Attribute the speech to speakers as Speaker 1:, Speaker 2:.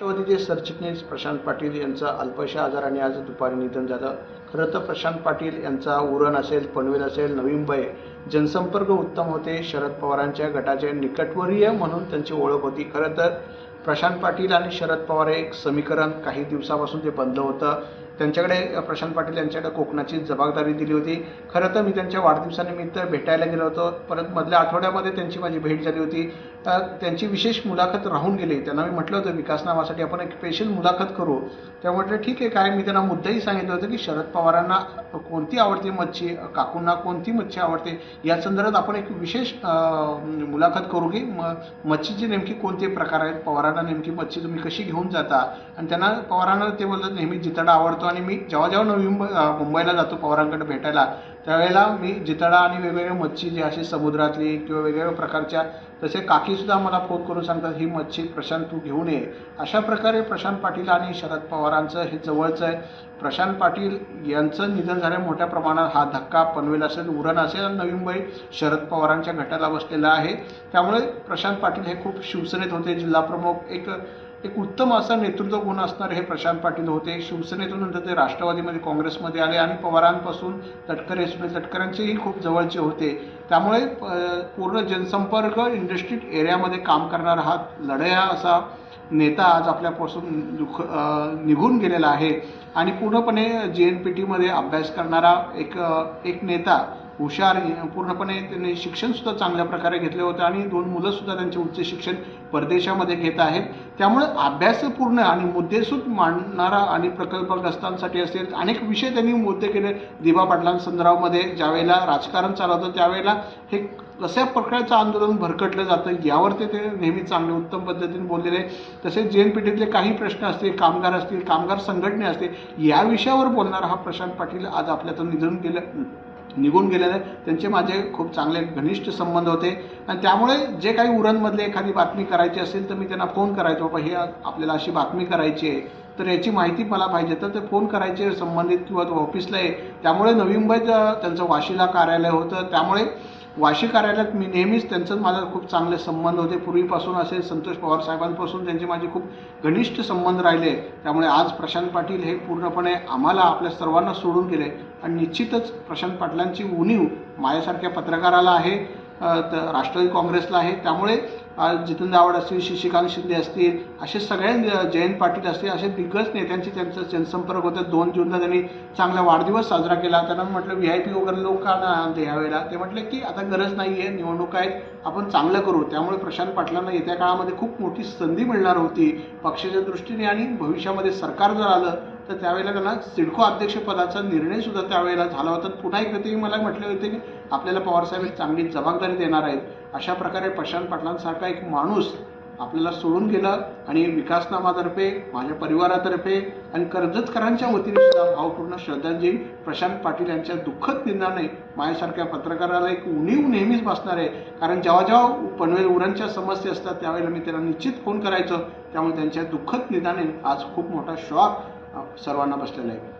Speaker 1: राष्ट्रवादीचे सरचिटणीस प्रशांत पाटील यांचं अल्पशा आजाराने आज दुपारी निधन झालं. खरं तर प्रशांत पाटील यांचा उरण असेल पनवेल असेल नवी मुंबई जनसंपर्क उत्तम होते शरद पवारांच्या गटाचे निकटवरीय म्हणून त्यांची ओळख होती. खरं तर प्रशांत पाटील आणि शरद पवार एक समीकरण. काही दिवसापासून ते बंद होतं. त्यांच्याकडे प्रशांत पाटील यांच्याकडे कोकणाची जबाबदारी दिली होती. खरं तर मी त्यांच्या वाढदिवसानिमित्त भेटायला गेलो होतो. परत मधल्या आठवड्यामध्ये त्यांची माझी भेट झाली होती. तर त्यांची विशेष मुलाखत राहून गेली. त्यांना मी म्हटलं होतं विकास नावासाठी आपण एक स्पेशल मुलाखत करू. तेव्हा म्हटलं ठीक आहे. काय मी त्यांना मुद्दाही सांगितलं होतं की शरद पवारांना कोणती आवडते मच्छी काकूंना कोणती मच्छी आवडते या संदर्भात आपण एक विशेष मुलाखत करू की म मच्छीचे नेमकी कोणते प्रकार आहेत पवारांना नेमकी मच्छी तुम्ही कशी घेऊन जाता? आणि त्यांना पवारांना ते बोलतात नेहमी जिताडा आवडतो आणि मी जेव्हा जेव्हा नवी मुंबईला जातो पवारांकडे भेटायला त्यावेळेला मी जितळा आणि वेगवेगळे मच्छी जे अशी समुद्रातली किंवा वेगवेगळ्या प्रकारच्या तसे काकीसुद्धा मला फोन करून सांगतात ही मच्छी प्रशांत तू घेऊन ये अशा प्रकारे प्रशांत पाटील आणि शरद पवारांचं हे जवळचं आहे. प्रशांत पाटील यांचं निधन झाल्या मोठ्या प्रमाणात हा धक्का पनवेल असेल उरण असेल आणि नवी मुंबई शरद पवारांच्या गटाला बसलेला आहे. त्यामुळे प्रशांत पाटील हे खूप शिवसेनेत होते. जिल्हाप्रमुख एक एक उत्तम असं नेतृत्व गुण असणारे हे प्रशांत पाटील होते. शिवसेनेतून नंतर ते राष्ट्रवादीमध्ये काँग्रेसमध्ये आले आणि पवारांपासून तटकरे सुनील तटकरेंचेही खूप जवळचे होते. त्यामुळे प- पूर्ण जनसंपर्क इंडस्ट्रीट एरियामध्ये काम करणारा हा लढया असा नेता आज आपल्यापासून दुख निघून गेलेला आहे. आणि पूर्णपणे जे एन पी टीमध्ये अभ्यास करणारा एक एक नेता हुशार पूर्णपणे त्यांनी शिक्षणसुद्धा चांगल्या प्रकारे घेतले होते आणि दोन मुलंसुद्धा त्यांचे उच्च शिक्षण परदेशामध्ये घेत आहेत. त्यामुळे अभ्यासपूर्ण आणि मुद्देसूद मांडणारा आणि प्रकल्पग्रस्तांसाठी असेल अनेक विषय त्यांनी मुद्दे केले. दिबा पाटलांसंदर्भामध्ये ज्यावेळेला राजकारण चालवतं त्यावेळेला हे कशा प्रकारचं आंदोलन भरकटलं जातं यावरती ते नेहमी चांगले उत्तम पद्धतीने बोललेले तसेच जे एन पी टीतले काही प्रश्न असतील कामगार असतील कामगार संघटने असतील या विषयावर बोलणारा हा प्रशांत पाटील आज आपल्यातून निधन गेलं निघून गेलेले त्यांचे माझे खूप चांगले घनिष्ठ संबंध होते. आणि त्यामुळे जे काही उरणमधले एखादी बातमी करायची असेल तर मी त्यांना फोन करायचो बाबा हे आपल्याला अशी बातमी करायची आहे. तर याची माहिती मला पाहिजे तर ते फोन करायचे संबंधित किंवा तो ऑफिसला आहे. त्यामुळे नवी मुंबईत त्यांचं वाशीला कार्यालय होतं. त्यामुळे वाशी कार्यालयात मी नेहमीच त्यांचं माझा खूप चांगले संबंध होते. पूर्वीपासून असे संतोष पवार साहेबांपासून त्यांचे माझे खूप घनिष्ठ संबंध राहिले. त्यामुळे आज प्रशांत पाटील हे पूर्णपणे आम्हाला आपल्या सर्वांना सोडून गेले. आणि निश्चितच प्रशांत पाटलांची उणीव माझ्यासारख्या पत्रकाराला आहे. तर राष्ट्रवादी काँग्रेसला आहे. त्यामुळे जितेंद्र आवड असतील शशिकांत शिंदे असतील असे सगळे जयंत पाटील असतील असे दिग्गज नेत्यांचे त्यांचा जनसंपर्क होता. दोन जूनला त्यांनी चांगला वाढदिवस साजरा केला. त्यांना म्हटलं व्ही आय पी वगैरे लोक का ते म्हटले की आता गरज नाही आहे निवडणूक आहेत आपण चांगलं करू. त्यामुळे प्रशांत पाटलांना येत्या काळामध्ये खूप मोठी संधी मिळणार होती. पक्षाच्या दृष्टीने आणि भविष्यामध्ये सरकार जर आलं तर त्यावेळेला त्यांना सिडको अध्यक्षपदाचा निर्णय सुद्धा त्यावेळेला झाला होता. पुन्हा एकदा ते मला म्हटले होते की आपल्याला पवारसाहेब एक चांगली जबाबदारी देणार आहेत. अशा प्रकारे प्रशांत पाटलांसारखा एक माणूस आपल्याला सोडून गेलं आणि विकासनामातर्फे माझ्या परिवारातर्फे आणि कर्जतकरांच्या वतीने सुद्धा भावपूर्ण श्रद्धांजली प्रशांत पाटील यांच्या दुःखद निंदाने माझ्यासारख्या पत्रकाराला एक उणीव नेहमीच बसणार आहे. कारण जेव्हा जेव्हा पनवेल उरणच्या समस्या असतात त्यावेळेला मी त्यांना निश्चित फोन करायचो. त्यामुळे त्यांच्या दुःखद निदाने आज खूप मोठा शॉक सर्वांना बसलेलं आहे.